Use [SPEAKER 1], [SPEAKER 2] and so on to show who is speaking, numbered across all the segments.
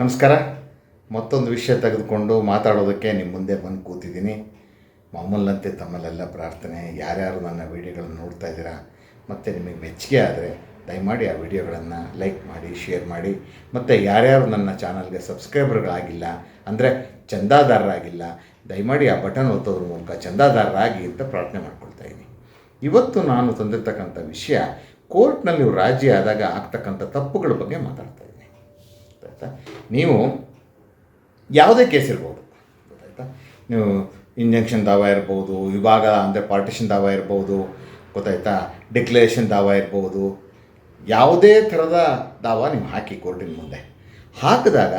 [SPEAKER 1] ನಮಸ್ಕಾರ. ಮತ್ತೊಂದು ವಿಷಯ ತೆಗೆದುಕೊಂಡು ಮಾತಾಡೋದಕ್ಕೆ ನಿಮ್ಮ ಮುಂದೆ ಬಂದು ಕೂತಿದ್ದೀನಿ. ಮಾಮೂಲಿನಂತೆ ತಮ್ಮಲ್ಲೆಲ್ಲ ಪ್ರಾರ್ಥನೆ, ಯಾರ್ಯಾರು ನನ್ನ ವಿಡಿಯೋಗಳನ್ನು ನೋಡ್ತಾ ಇದ್ದೀರಾ, ಮತ್ತು ನಿಮಗೆ ಮೆಚ್ಚುಗೆ ಆದರೆ ದಯಮಾಡಿ ಆ ವಿಡಿಯೋಗಳನ್ನು ಲೈಕ್ ಮಾಡಿ, ಶೇರ್ ಮಾಡಿ, ಮತ್ತು ಯಾರ್ಯಾರು ನನ್ನ ಚಾನಲ್ಗೆ ಸಬ್ಸ್ಕ್ರೈಬರ್ಗಳಾಗಿಲ್ಲ ಅಂದರೆ ಚಂದಾದಾರರಾಗಿಲ್ಲ, ದಯಮಾಡಿ ಆ ಬಟನ್ ಒತ್ತೋದ್ರ ಮೂಲಕ ಚಂದಾದಾರರಾಗಿ ಅಂತ ಪ್ರಾರ್ಥನೆ ಮಾಡ್ಕೊಳ್ತಾ ಇದ್ದೀನಿ. ಇವತ್ತು ನಾನು ತಂದಿರ್ತಕ್ಕಂಥ ವಿಷಯ ಕೋರ್ಟ್ನಲ್ಲಿ ರಾಜಿ ಆದಾಗ ಆಗ್ತಕ್ಕಂಥ ತಪ್ಪುಗಳ ಬಗ್ಗೆ ಮಾತಾಡ್ತಾ ಇದ್ದೀನಿ. ಗೊತ್ತಾಯ್ತಾ ನೀವು ಯಾವುದೇ ಕೇಸ್ ಇರ್ಬೋದು. ಗೊತ್ತಾಯ್ತಾ? ನೀವು ಇಂಜೆಕ್ಷನ್ ದಾವ ಇರ್ಬೋದು, ವಿಭಾಗ ಅಂದರೆ ಪಾರ್ಟಿಷನ್ ದಾವ ಇರ್ಬೋದು, ಗೊತ್ತಾಯ್ತಾ? ಡಿಕ್ಲರೇಷನ್ ದಾವ ಇರ್ಬೋದು. ಯಾವುದೇ ಥರದ ದಾವ ನೀವು ಹಾಕಿ ಕೋರ್ಟಿನ ಮುಂದೆ. ಹಾಕಿದಾಗ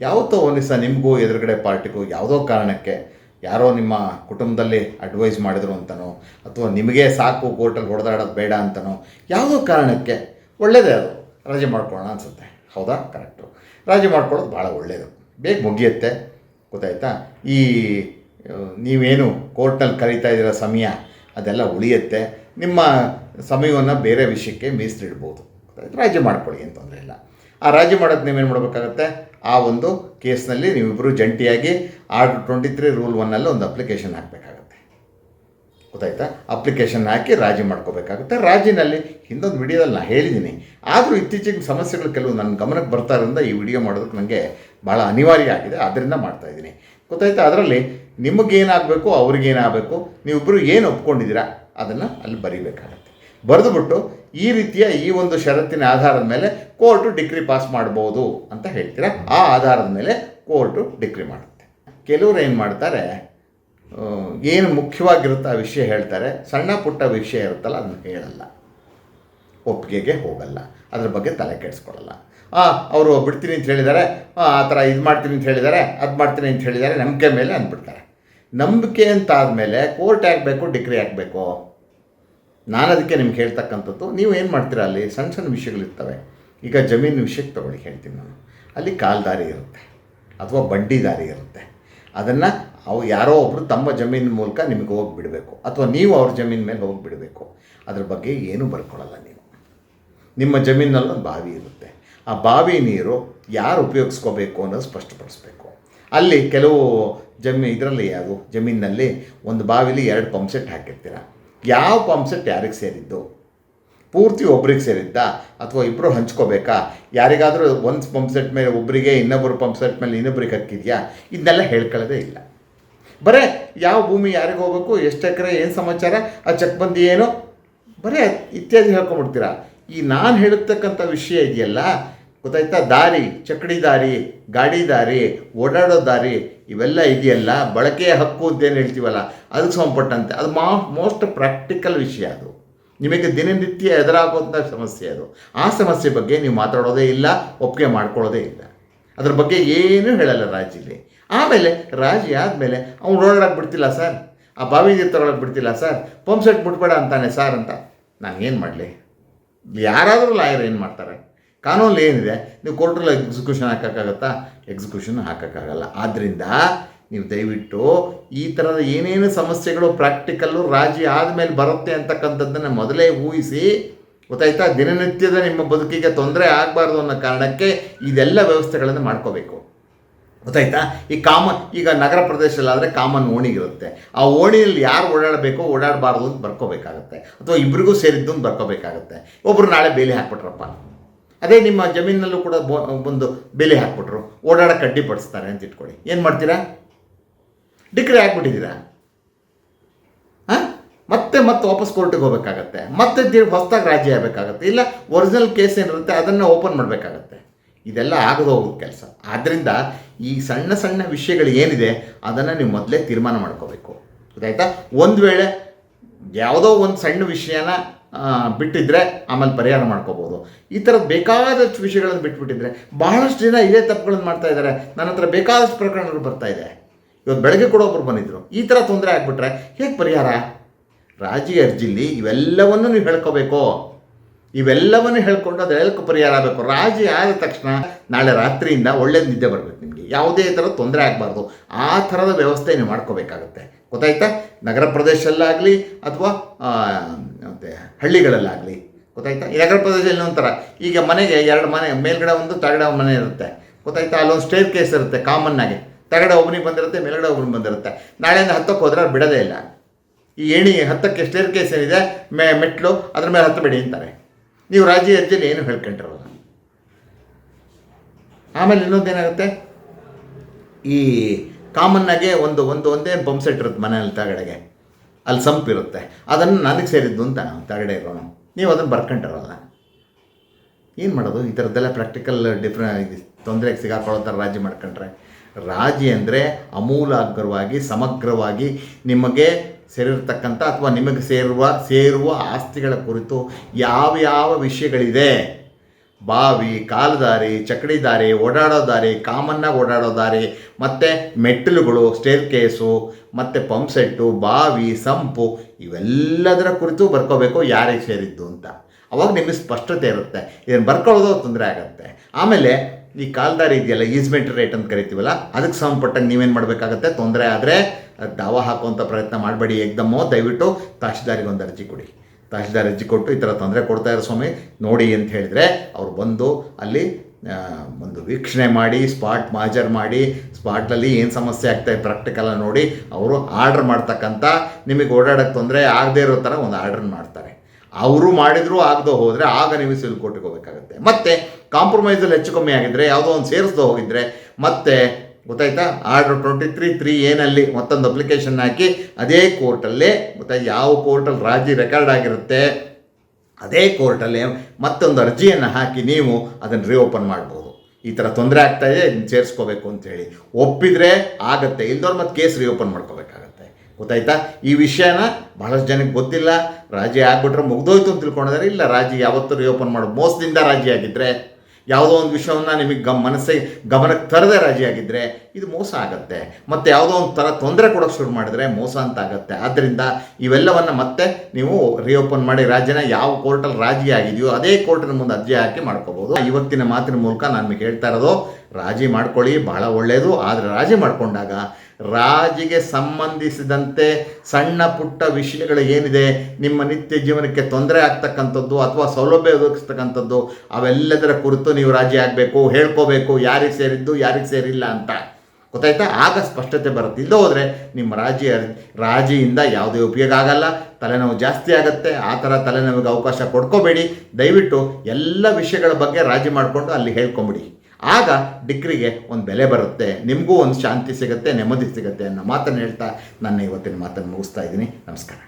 [SPEAKER 1] ಯಾವತ್ತೋ ಒಂದು ದಿವಸ ನಿಮಗೂ ಎದುರುಗಡೆ ಪಾರ್ಟಿಗೂ ಯಾವುದೋ ಕಾರಣಕ್ಕೆ ಯಾರೋ ನಿಮ್ಮ ಕುಟುಂಬದಲ್ಲಿ ಅಡ್ವೈಸ್ ಮಾಡಿದ್ರು ಅಂತನೋ, ಅಥವಾ ನಿಮಗೆ ಸಾಕು ಕೋರ್ಟಲ್ಲಿ ಹೊಡೆದಾಡೋದು ಬೇಡ ಅಂತನೋ, ಯಾವುದೋ ಕಾರಣಕ್ಕೆ ಒಳ್ಳೆಯದೇ ಅದು. ರಜೆ ಮಾಡ್ಕೊಳ್ಳೋಣ ಅನಿಸುತ್ತೆ. ಹೌದಾ? ಕರೆಕ್ಟು ರಾಜಿ ಮಾಡ್ಕೊಳ್ಳೋದು ಭಾಳ ಒಳ್ಳೆಯದು ಬೇಗ ಮುಗಿಯುತ್ತೆ. ಗೊತ್ತಾಯ್ತಾ? ಈ ನೀವೇನು ಕೋರ್ಟ್ನಲ್ಲಿ ಕರೀತಾ ಇದ್ದೀರ ಸಮಯ, ಅದೆಲ್ಲ ಉಳಿಯುತ್ತೆ. ನಿಮ್ಮ ಸಮಯವನ್ನು ಬೇರೆ ವಿಷಯಕ್ಕೆ ಮೀಸಲಿಡ್ಬೋದು ರಾಜಿ ಮಾಡ್ಕೊಳ್ಳಿ, ಏನು ತೊಂದರೆ ಇಲ್ಲ. ಆ ರಾಜಿ ಮಾಡೋದು ನೀವೇನು ಮಾಡಬೇಕಾಗತ್ತೆ? ಆ ಒಂದು ಕೇಸ್ನಲ್ಲಿ ನೀವಿಬ್ಬರು ಜಂಟಿಯಾಗಿ ಆರ್ಡರ್ ಟ್ವೆಂಟಿ ತ್ರೀ ರೂಲ್ ಒನ್ನಲ್ಲಿ ಒಂದು ಅಪ್ಲಿಕೇಶನ್ ಹಾಕಬೇಕಾಗತ್ತೆ. ಗೊತ್ತಾಯ್ತಾ? ಅಪ್ಲಿಕೇಶನ್ ಹಾಕಿ ರಾಜಿ ಮಾಡ್ಕೋಬೇಕಾಗುತ್ತೆ. ರಾಜಿನಲ್ಲಿ ಹಿಂದೊಂದು ವಿಡಿಯೋದಲ್ಲಿ ನಾನು ಹೇಳಿದ್ದೀನಿ ಆದರೂ ಇತ್ತೀಚೆಗೆ ಸಮಸ್ಯೆಗಳು ಕೆಲವು ನನ್ನ ಗಮನಕ್ಕೆ ಬರ್ತಾ ಇರೋದ್ರಿಂದ ಈ ವಿಡಿಯೋ ಮಾಡೋದಕ್ಕೆ ನನಗೆ ಭಾಳ ಅನಿವಾರ್ಯ ಆಗಿದೆ. ಅದರಿಂದ ಮಾಡ್ತಾ ಇದ್ದೀನಿ. ಗೊತ್ತಾಯ್ತಾ? ಅದರಲ್ಲಿ ನಿಮಗೇನಾಗಬೇಕು ಅವ್ರಿಗೇನಾಗಬೇಕು ನೀವಿಬ್ಬರು ಏನು ಒಪ್ಕೊಂಡಿದ್ದೀರಾ ಅದನ್ನು ಅಲ್ಲಿ ಬರೀಬೇಕಾಗತ್ತೆ. ಬರೆದುಬಿಟ್ಟು ಈ ರೀತಿಯ ಈ ಒಂದು ಷರತ್ತಿನ ಆಧಾರದ ಮೇಲೆ ಕೋರ್ಟು ಡಿಗ್ರಿ ಪಾಸ್ ಮಾಡ್ಬೋದು ಅಂತ ಹೇಳ್ತೀರಾ? ಆ ಆಧಾರದ ಮೇಲೆ ಕೋರ್ಟು ಡಿಗ್ರಿ ಮಾಡುತ್ತೆ. ಕೆಲವರು ಏನು ಮಾಡ್ತಾರೆ ಏನು ಮುಖ್ಯವಾಗಿರುತ್ತೆ ಆ ವಿಷಯ ಹೇಳ್ತಾರೆ. ಸಣ್ಣ ಪುಟ್ಟ ವಿಷಯ ಇರುತ್ತಲ್ಲ, ಅದನ್ನು ಹೇಳಲ್ಲ. ಒಪ್ಪಿಗೆಗೆ ಹೋಗಲ್ಲ. ಅದ್ರ ಬಗ್ಗೆ ತಲೆ ಕೆಡಿಸ್ಕೊಳ್ಳಲ್ಲ ಅವರು ಬಿಡ್ತೀನಿ ಅಂತ ಹೇಳಿದ್ದಾರೆ ಆ ಆ ಥರ ಇದು ಮಾಡ್ತೀನಿ ಅಂತ ಹೇಳಿದ್ದಾರೆ ಅದು ಮಾಡ್ತೀನಿ ಅಂತ ಹೇಳಿದ್ದಾರೆ ನಂಬಿಕೆ ಮೇಲೆ ಅಂದ್ಬಿಡ್ತಾರೆ. ನಂಬಿಕೆ ಅಂತ ಆದಮೇಲೆ ಕೋರ್ಟ್ ಹಾಕಬೇಕು ಡಿಗ್ರಿ ಹಾಕಬೇಕು ನಾನು ಅದಕ್ಕೆ ನಿಮ್ಗೆ ಹೇಳ್ತಕ್ಕಂಥದ್ದು, ನೀವು ಏನು ಮಾಡ್ತೀರಾ ಅಲ್ಲಿ? ಸಣ್ಣ ಸಣ್ಣ ವಿಷಯಗಳಿರ್ತವೆ. ಈಗ ಜಮೀನು ವಿಷಯಕ್ಕೆ ತಗೊಳ್ಳಿ, ಹೇಳ್ತೀನಿ ನಾನು. ಅಲ್ಲಿ ಕಾಲ್ದಾರಿ ಇರುತ್ತೆ. ಅಥವಾ ಬಡ್ಡಿ ದಾರಿ ಇರುತ್ತೆ. ಅದನ್ನು ಅವು ಯಾರೋ ಒಬ್ಬರು ತಮ್ಮ ಜಮೀನಿನ ಮೂಲಕ ನಿಮಗೆ ಹೋಗಿಬಿಡಬೇಕು. ಅಥವಾ ನೀವು ಅವ್ರ ಜಮೀನ ಮೇಲೆ ಹೋಗಿಬಿಡಬೇಕು. ಅದ್ರ ಬಗ್ಗೆ ಏನೂ ಬರ್ಕೊಳ್ಳಲ್ಲ ನೀವು. ನಿಮ್ಮ ಜಮೀನಲ್ಲಿ ಒಂದು ಬಾವಿ ಇರುತ್ತೆ. ಆ ಬಾವಿ ನೀರು ಯಾರು ಉಪಯೋಗಿಸ್ಕೋಬೇಕು ಅನ್ನೋದು ಸ್ಪಷ್ಟಪಡಿಸ್ಬೇಕು. ಅಲ್ಲಿ ಕೆಲವು ಜಮೀನು ಇದರಲ್ಲಿ ಯಾವುದು? ಜಮೀನಿನಲ್ಲಿ ಒಂದು ಬಾವಿಲಿ ಎರಡು ಪಂಪ್ ಸೆಟ್ ಹಾಕಿರ್ತೀರ. ಯಾವ ಪಂಪ್ ಸೆಟ್ ಯಾರಿಗೆ ಸೇರಿದ್ದು? ಪೂರ್ತಿ ಒಬ್ರಿಗೆ ಸೇರಿದ್ದ? ಅಥವಾ ಇಬ್ಬರು ಹಂಚ್ಕೋಬೇಕಾ? ಯಾರಿಗಾದರೂ ಒಂದು ಪಂಪ್ ಸೆಟ್ ಮೇಲೆ ಒಬ್ಬರಿಗೆ ಇನ್ನೊಬ್ಬರು ಪಂಪ್ ಸೆಟ್ ಮೇಲೆ ಇನ್ನೊಬ್ರಿಗೆ ಹಾಕಿದ್ಯಾ ಇದನ್ನೆಲ್ಲ ಹೇಳ್ಕೊಳ್ಳೋದೇ ಇಲ್ಲ. ಬರೇ, ಯಾವ ಭೂಮಿ ಯಾರಿಗೆ ಹೋಗ್ಬೇಕು, ಎಷ್ಟು ಎಕರೆ, ಏನು ಸಮಾಚಾರ, ಆ ಚಕ್ಬಂದಿ ಏನು? ಬರೇ, ಇತ್ಯಾದಿ ಹೇಳ್ಕೊಂಬಿಡ್ತೀರಾ ಈ ನಾನು ಹೇಳತಕ್ಕಂಥ ವಿಷಯ ಇದೆಯಲ್ಲ, ಗೊತ್ತಾಯ್ತಾ? ದಾರಿ ಚಕ್ಕಡಿ ದಾರಿ, ಗಾಡಿ ದಾರಿ, ಓಡಾಡೋ ದಾರಿ, ಇವೆಲ್ಲ ಇದೆಯಲ್ಲ, ಬಳಕೆಯ ಹಕ್ಕು ಅಂತೇನು ಹೇಳ್ತೀವಲ್ಲ, ಅದಕ್ಕೆ ಸಂಬಂಧಪಟ್ಟಂತೆ. ಅದು ಮಾ ಮೋಸ್ಟ್ ಪ್ರಾಕ್ಟಿಕಲ್ ವಿಷಯ ಅದು. ನಿಮಗೆ ದಿನನಿತ್ಯ ಎದುರಾಗುವಂಥ ಸಮಸ್ಯೆ ಅದು. ಆ ಸಮಸ್ಯೆ ಬಗ್ಗೆ ನೀವು ಮಾತಾಡೋದೇ ಇಲ್ಲ, ಒಪ್ಪಿಗೆ ಮಾಡ್ಕೊಳ್ಳೋದೇ ಇಲ್ಲ. ಅದ್ರ ಬಗ್ಗೆ ಏನೂ ಹೇಳಲ್ಲ ರಾಜಿಲಿ ಆಮೇಲೆ ರಾಜಿ ಆದಮೇಲೆ ಅವ್ನು ಓಡಾಡಕ್ಕೆ ಬಿಡ್ತಿಲ್ಲ ಸರ್ ಆ ಬಾವಿ ನೀರು ತಗೊಳಕ್ಕೆ ಬಿಡ್ತಿಲ್ಲ ಸರ್ ಪಂಪ್ ಸೆಟ್ ಬಿಟ್ಬೇಡ ಅಂತಾನೆ ಸರ್ ಅಂತ. ನಾನು ಏನು ಮಾಡಲಿ? ಯಾರಾದರೂ ಲಾಯರ್ ಏನು ಮಾಡ್ತಾರೆ? ಕಾನೂನಲ್ಲಿ ಏನಿದೆ? ನೀವು ಕೋರ್ಟಲ್ಲಿ ಎಕ್ಸಿಕ್ಯೂಷನ್ ಹಾಕೋಕ್ಕಾಗತ್ತಾ? ಎಕ್ಸಿಕ್ಯೂಷನ್ ಹಾಕೋಕ್ಕಾಗಲ್ಲ. ಆದ್ದರಿಂದ ನೀವು ದಯವಿಟ್ಟು ಈ ಥರದ ಏನೇನು ಸಮಸ್ಯೆಗಳು ಪ್ರಾಕ್ಟಿಕಲ್ಲು ರಾಜಿ ಆದಮೇಲೆ ಬರುತ್ತೆ ಅಂತಕ್ಕಂಥದ್ದನ್ನು ಮೊದಲೇ ಊಹಿಸಿ. ಗೊತ್ತಾಯ್ತಾ? ದಿನನಿತ್ಯದ ನಿಮ್ಮ ಬದುಕಿಗೆ ತೊಂದರೆ ಆಗಬಾರ್ದು ಅನ್ನೋ ಕಾರಣಕ್ಕೆ ಇದೆಲ್ಲ ವ್ಯವಸ್ಥೆಗಳನ್ನು ಮಾಡ್ಕೋಬೇಕು. ಗೊತ್ತಾಯ್ತಾ? ಈ ಕಾಮನ್ ಈಗ ನಗರ ಪ್ರದೇಶದಲ್ಲಾದರೆ ಕಾಮನ್ ಓಣಿಗಿರುತ್ತೆ. ಆ ಓಣಿಯಲ್ಲಿ ಯಾರು ಓಡಾಡಬೇಕು ಓಡಾಡಬಾರ್ದು ಅಂತ ಬರ್ಕೋಬೇಕಾಗತ್ತೆ. ಅಥವಾ ಇಬ್ಬರಿಗೂ ಸೇರಿದ್ದು ಅಂತ ಬರ್ಕೋಬೇಕಾಗತ್ತೆ. ಒಬ್ಬರು ನಾಳೆ ಬೇಲಿ ಹಾಕ್ಬಿಟ್ರಪ್ಪ. ಅದೇ ನಿಮ್ಮ ಜಮೀನಲ್ಲೂ ಕೂಡ ಒಂದು ಬೇಲಿ ಹಾಕ್ಬಿಟ್ರು. ಓಡಾಡಕ್ಕೆ ಅಡ್ಡಿಪಡಿಸ್ತಾರೆ ಅಂತ ಇಟ್ಕೊಳ್ಳಿ. ಏನು ಮಾಡ್ತೀರಾ? ಡಿಕ್ರಿ ಹಾಕ್ಬಿಟ್ಟಿದ್ದೀರಾ ಹಾಂ? ಮತ್ತೆ ಮತ್ತೆ ವಾಪಸ್ ಕೋರ್ಟಿಗೆ ಹೋಗಬೇಕಾಗತ್ತೆ. ಮತ್ತೆ ಹೊಸ್ದಾಗಿ ರಾಜಿ ಆಗಬೇಕಾಗತ್ತೆ. ಇಲ್ಲ, ಒರಿಜಿನಲ್ ಕೇಸ್ ಏನಿರುತ್ತೆ ಅದನ್ನು ಓಪನ್ ಮಾಡಬೇಕಾಗತ್ತೆ. ಇದೆಲ್ಲ ಆಗದು ಹೋಗೋದು ಕೆಲಸ. ಆದ್ದರಿಂದ ಈ ಸಣ್ಣ ಸಣ್ಣ ವಿಷಯಗಳು ಏನಿದೆ, ಅದನ್ನು ನೀವು ಮೊದಲೇ ತೀರ್ಮಾನ ಮಾಡ್ಕೋಬೇಕು. ಗೊತ್ತಾಯ್ತಾ? ಒಂದು ವೇಳೆ ಯಾವುದೋ ಒಂದು ಸಣ್ಣ ವಿಷಯನ ಬಿಟ್ಟಿದ್ರೆ ಆಮೇಲೆ ಪರಿಹಾರ ಮಾಡ್ಕೋಬೋದು. ಈ ಥರದ್ದು ಬೇಕಾದಷ್ಟು ವಿಷಯಗಳನ್ನು ಬಿಟ್ಬಿಟ್ಟಿದ್ರೆ ಬಹಳಷ್ಟು ಜನ ಇದೇ ತಪ್ಪುಗಳನ್ನು ಮಾಡ್ತಾ ಇದ್ದಾರೆ ನನ್ನ ಹತ್ರ ಬೇಕಾದಷ್ಟು ಪ್ರಕರಣಗಳು ಬರ್ತಾ ಇದೆ. ಇವತ್ತು ಬೆಳಗ್ಗೆ ಕೂಡ ಒಬ್ಬರು ಬಂದಿದ್ರು. ಈ ಥರ ತೊಂದರೆ ಆಗಿಬಿಟ್ರೆ ಹೇಗೆ ಪರಿಹಾರ? ರಾಜಿ ಅರ್ಜಿಲಿ ಇವೆಲ್ಲವನ್ನೂ ನೀವು ಹೇಳ್ಕೋಬೇಕು. ಇವೆಲ್ಲವನ್ನು ಹೇಳ್ಕೊಂಡು ಅದೆಲ್ಲಕ್ಕೂ ಪರಿಹಾರ ಆಗಬೇಕು. ರಾಜಿ ಆದ ತಕ್ಷಣ ನಾಳೆ ರಾತ್ರಿಯಿಂದ ಒಳ್ಳೆ ನಿದ್ದೆ ಬರಬೇಕು ನಿಮಗೆ. ಯಾವುದೇ ಥರ ತೊಂದರೆ ಆಗಬಾರ್ದು. ಆ ಥರದ ವ್ಯವಸ್ಥೆ ನೀವು ಮಾಡ್ಕೋಬೇಕಾಗುತ್ತೆ. ಗೊತ್ತಾಯ್ತಾ? ನಗರ ಪ್ರದೇಶದಲ್ಲಾಗಲಿ ಅಥವಾ ಮತ್ತು ಹಳ್ಳಿಗಳಲ್ಲಾಗಲಿ. ಗೊತ್ತಾಯ್ತಾ? ಈ ನಗರ ಪ್ರದೇಶದಲ್ಲಿ ಒಂಥರ ಈಗ ಮನೆಗೆ ಎರಡು ಮನೆ, ಮೇಲ್ಗಡೆ ಒಂದು, ತಗಡ ಮನೆ ಇರುತ್ತೆ. ಗೊತ್ತಾಯ್ತಾ? ಅಲ್ಲೊಂದು ಸ್ಟೇರ್ ಕೇಸ್ ಇರುತ್ತೆ ಕಾಮನ್ ಆಗಿ. ತೆಗಡೆ ಒಬ್ಬನಿಗೆ ಬಂದಿರುತ್ತೆ, ಮೇಲ್ಗಡೆ ಒಬ್ಬನಿಗೆ ಬಂದಿರುತ್ತೆ. ನಾಳೆಯಿಂದ ಹತ್ತಕ್ಕೆ ಹೋದ್ರೆ ಬಿಡೋದೇ ಇಲ್ಲ. ಈ ಏಣಿ ಹತ್ತಕ್ಕೆ ಸ್ಟೇರ್ ಕೇಸ್ ಏನಿದೆ, ಮೆ ಮೆಟ್ಲು ಅದ್ರ ಮೇಲೆ ಹತ್ತಬೇಡಿ ಅಂತಾರೆ. ನೀವು ರಾಜ್ಯ ಅರ್ಜಿಯಲ್ಲಿ ಏನು ಹೇಳ್ಕೊಂಡಿರೋದು ಆಮೇಲೆ ಇನ್ನೊಂದೇನಾಗುತ್ತೆ? ಈ ಕಾಮನ್ನಾಗೆ ಒಂದು ಒಂದು, ಒಂದೇ ಬಂಪ್ಸೆಟ್ ಇರುತ್ತೆ ಮನೆಯಲ್ಲಿ ತಗಡೆಗೆ. ಅಲ್ಲಿ ಸಂಪ್ ಇರುತ್ತೆ. ಅದನ್ನು ನನಗೆ ಸೇರಿದ್ದು ಅಂತ ತಗಡೆ ಇರೋನು. ನೀವು ಅದನ್ನು ಬರ್ಕೊಂಡಿರಲ್ಲ. ಏನು ಮಾಡೋದು? ಈ ಥರದ್ದೆಲ್ಲ ಪ್ರಾಕ್ಟಿಕಲ್ ಡಿಫ್ರೆ ತೊಂದರೆಗೆ ಸಿಗಾಕೊಳ್ಳೋ ಥರ ರಾಜಿ ಮಾಡ್ಕೊಂಡ್ರೆ. ರಾಜಿ ಅಂದರೆ ಅಮೂಲಾಗ್ರವಾಗಿ, ಸಮಗ್ರವಾಗಿ ನಿಮಗೆ ಸೇರಿರ್ತಕ್ಕಂಥ ಅಥವಾ ನಿಮಗೆ ಸೇರುವ ಸೇರುವ ಆಸ್ತಿಗಳ ಕುರಿತು ಯಾವ ಯಾವ ವಿಷಯಗಳಿದೆ? ಬಾವಿ, ಕಾಲುದಾರಿ ಚಕಡಿ ದಾರಿ ಓಡಾಡೋ ದಾರಿ ಕಾಮನ್ನಾಗಿ ಓಡಾಡೋ ದಾರಿ ಮತ್ತು ಮೆಟ್ಟಿಲುಗಳು ಸ್ಟೇರ್ ಕೇಸು ಮತ್ತು ಪಂಪ್ ಸೆಟ್ಟು ಬಾವಿ, ಸಂಪು, ಇವೆಲ್ಲದರ ಕುರಿತು ಬರ್ಕೋಬೇಕು ಯಾರಿಗೆ ಸೇರಿದ್ದು ಅಂತ. ಅವಾಗ ನಿಮಗೆ ಸ್ಪಷ್ಟತೆ ಇರುತ್ತೆ. ಇದನ್ನು ಬರ್ಕೊಳ್ಳೋದು ತೊಂದರೆ ಆಗುತ್ತೆ. ಆಮೇಲೆ ಈ ಕಾಲ್ದಾರಿ ಇದೆಯಲ್ಲ ಈಸ್ಮೆಂಟ್ ರೇಟ್ ಅಂತ ಕರಿತೀವಲ್ಲ, ಅದಕ್ಕೆ ಸಂಬಂಧಪಟ್ಟಂಗೆ ನೀವೇನು ಮಾಡಬೇಕಾಗತ್ತೆ? ತೊಂದರೆ ಆದರೆ ದಾವ ಹಾಕುವಂಥ ಪ್ರಯತ್ನ ಮಾಡಬೇಡಿ ಏಕ್ದಮ್ಮು ದಯವಿಟ್ಟು ತಹಶೀಲ್ದಾರಿಗೆ ಒಂದು ಅರ್ಜಿ ಕೊಡಿ. ತಹಶೀಲ್ದಾರ್ ಅರ್ಜಿ ಕೊಟ್ಟು ಈ ಥರ ತೊಂದರೆ ಕೊಡ್ತಾ ಇರೋ ಸ್ವಾಮಿ, ನೋಡಿ ಅಂತ ಹೇಳಿದರೆ ಅವ್ರು ಬಂದು ಅಲ್ಲಿ ಒಂದು ವೀಕ್ಷಣೆ ಮಾಡಿ ಸ್ಪಾಟ್ ಮಾಜರ್ ಮಾಡಿ ಸ್ಪಾಟ್ನಲ್ಲಿ ಏನು ಸಮಸ್ಯೆ ಆಗ್ತಾಯಿದೆ ಪ್ರಾಕ್ಟಿಕಲ್ ನೋಡಿ, ಅವರು ಆರ್ಡ್ರ್ ಮಾಡ್ತಕ್ಕಂಥ, ನಿಮಗೆ ಓಡಾಡೋಕ್ಕೆ ತೊಂದರೆ ಆಗದೇ ಇರೋ ಥರ ಒಂದು ಆರ್ಡ್ರ್ ಮಾಡ್ತಾರೆ. ಅವರು ಮಾಡಿದ್ರು ಆಗದೆ ಹೋದರೆ ಆಗ ನೀವು ಸಿವಿಲ್ ಕೋರ್ಟಿಗೆ ಹೋಗಬೇಕಾಗುತ್ತೆ. ಮತ್ತೆ ಕಾಂಪ್ರಮೈಸಲ್ಲಿ ಹೆಚ್ಚು ಕಮ್ಮಿ ಆಗಿದ್ರೆ, ಯಾವುದೋ ಒಂದು ಸೇರಿಸ್ದೆ ಹೋಗಿದ್ರೆ, ಮತ್ತೆ ಗೊತ್ತಾಯ್ತಾ? ಆರ್ಡರ್ ಟ್ವೆಂಟಿ ತ್ರೀ ತ್ರೀ ಏನಲ್ಲಿ ಮತ್ತೊಂದು ಅಪ್ಲಿಕೇಶನ್ ಹಾಕಿ, ಅದೇ ಕೋರ್ಟಲ್ಲಿ ಗೊತ್ತಾಯ್ತು ಯಾವ ಕೋರ್ಟಲ್ಲಿ ರಾಜಿ ರೆಕಾರ್ಡ್ ಆಗಿರುತ್ತೆ, ಅದೇ ಕೋರ್ಟಲ್ಲಿ ಮತ್ತೊಂದು ಅರ್ಜಿಯನ್ನು ಹಾಕಿ ನೀವು ಅದನ್ನು ರಿಓಪನ್ ಮಾಡ್ಬೋದು. ಈ ಥರ ತೊಂದರೆ ಆಗ್ತಾಯಿದೆ ಸೇರಿಸ್ಕೋಬೇಕು ಸೇರಿಸ್ಕೋಬೇಕು ಅಂತೇಳಿ ಒಪ್ಪಿದರೆ ಆಗುತ್ತೆ ಇಲ್ದವ್ರು ಮತ್ತೆ ಕೇಸ್ ರಿಓಪನ್ ಮಾಡ್ಕೋಬೇಕಾಗತ್ತೆ. ಗೊತ್ತಾಯ್ತಾ? ಈ ವಿಷಯನ ಬಹಳಷ್ಟು ಜನಕ್ಕೆ ಗೊತ್ತಿಲ್ಲ. ರಾಜಿ ಆಗ್ಬಿಟ್ರೆ ಮುಗ್ದೋಯ್ತು ಅಂತ ತಿಳ್ಕೊಂಡಿದ್ದಾರೆ. ಇಲ್ಲ, ರಾಜಿ ಯಾವತ್ತೂ ರಿಓಪನ್ ಮಾಡೋದು ಮೋಸದಿಂದ ರಾಜಿ ಆಗಿದ್ದರೆ ಯಾವುದೋ ಒಂದು ವಿಷಯವನ್ನು ನಿಮಗೆ ಗಮ್, ಮನಸ್ಸಿಗೆ ಗಮನಕ್ಕೆ ತರದೇ ರಾಜಿ ಆಗಿದ್ದರೆ ಇದು ಮೋಸ ಆಗುತ್ತೆ. ಮತ್ತು ಯಾವುದೋ ಒಂದು ಥರ ತೊಂದರೆ ಕೊಡೋಕ್ಕೆ ಶುರು ಮಾಡಿದ್ರೆ ಮೋಸ ಅಂತ ಆಗುತ್ತೆ. ಆದ್ದರಿಂದ ಇವೆಲ್ಲವನ್ನು ಮತ್ತೆ ನೀವು ರಿಓಪನ್ ಮಾಡಿ, ರಾಜ್ಯನ ಯಾವ ಕೋರ್ಟಲ್ಲಿ ರಾಜಿ ಆಗಿದೆಯೋ ಅದೇ ಕೋರ್ಟಿನ ಮುಂದೆ ಅರ್ಜಿ ಹಾಕಿ ಮಾಡ್ಕೋಬೋದು ಇವತ್ತಿನ ಮಾತಿನ ಮೂಲಕ ನಾನು ನಿಮಗೆ ಹೇಳ್ತಾ ಇರೋದು, ರಾಜಿ ಮಾಡ್ಕೊಳ್ಳಿ, ಬಹಳ ಒಳ್ಳೆಯದು ಆದರೆ ರಾಜಿ ಮಾಡಿಕೊಂಡಾಗ ರಾಜಿಗೆ ಸಂಬಂಧಿಸಿದಂತೆ ಸಣ್ಣ ಪುಟ್ಟ ವಿಷಯಗಳು ಏನಿದೆ, ನಿಮ್ಮ ನಿತ್ಯ ಜೀವನಕ್ಕೆ ತೊಂದರೆ ಆಗ್ತಕ್ಕಂಥದ್ದು ಅಥವಾ ಸೌಲಭ್ಯ ಒದಗಿಸ್ತಕ್ಕಂಥದ್ದು, ಅವೆಲ್ಲದರ ಕುರಿತು ನೀವು ರಾಜಿ ಆಗಬೇಕು, ಹೇಳ್ಕೋಬೇಕು, ಯಾರಿಗೆ ಸೇರಿದ್ದು, ಯಾರಿಗೆ ಸೇರಿಲ್ಲ ಅಂತ. ಗೊತ್ತಾಯ್ತಾ? ಆಗ ಸ್ಪಷ್ಟತೆ ಬರುತ್ತೆ. ಇಲ್ಲದೆ ಹೋದರೆ ನಿಮ್ಮ ರಾಜಿ ರಾಜಿಯಿಂದ ಯಾವುದೇ ಉಪಯೋಗ ಆಗಲ್ಲ. ತಲೆನೋವು ಜಾಸ್ತಿ ಆಗುತ್ತೆ. ಆ ಥರ ತಲೆನೋವಿಗೆ ಅವಕಾಶ ಕೊಡ್ಕೋಬೇಡಿ. ದಯವಿಟ್ಟು ಎಲ್ಲ ವಿಷಯಗಳ ಬಗ್ಗೆ ರಾಜಿ ಮಾಡಿಕೊಂಡು ಅಲ್ಲಿ ಹೇಳ್ಕೊಂಬಿಡಿ. ಆಗ ಡಿಗ್ರಿಗೆ ಒಂದು ಬೆಲೆ ಬರುತ್ತೆ. ನಿಮಗೂ ಒಂದು ಶಾಂತಿ ಸಿಗುತ್ತೆ, ನೆಮ್ಮದಿ ಸಿಗುತ್ತೆ ಅನ್ನೋ ಮಾತನ್ನು ಹೇಳ್ತಾ ನನ್ನ ಇವತ್ತಿನ ಮಾತನ್ನು ಮುಗಿಸ್ತಾ ಇದ್ದೀನಿ. ನಮಸ್ಕಾರ.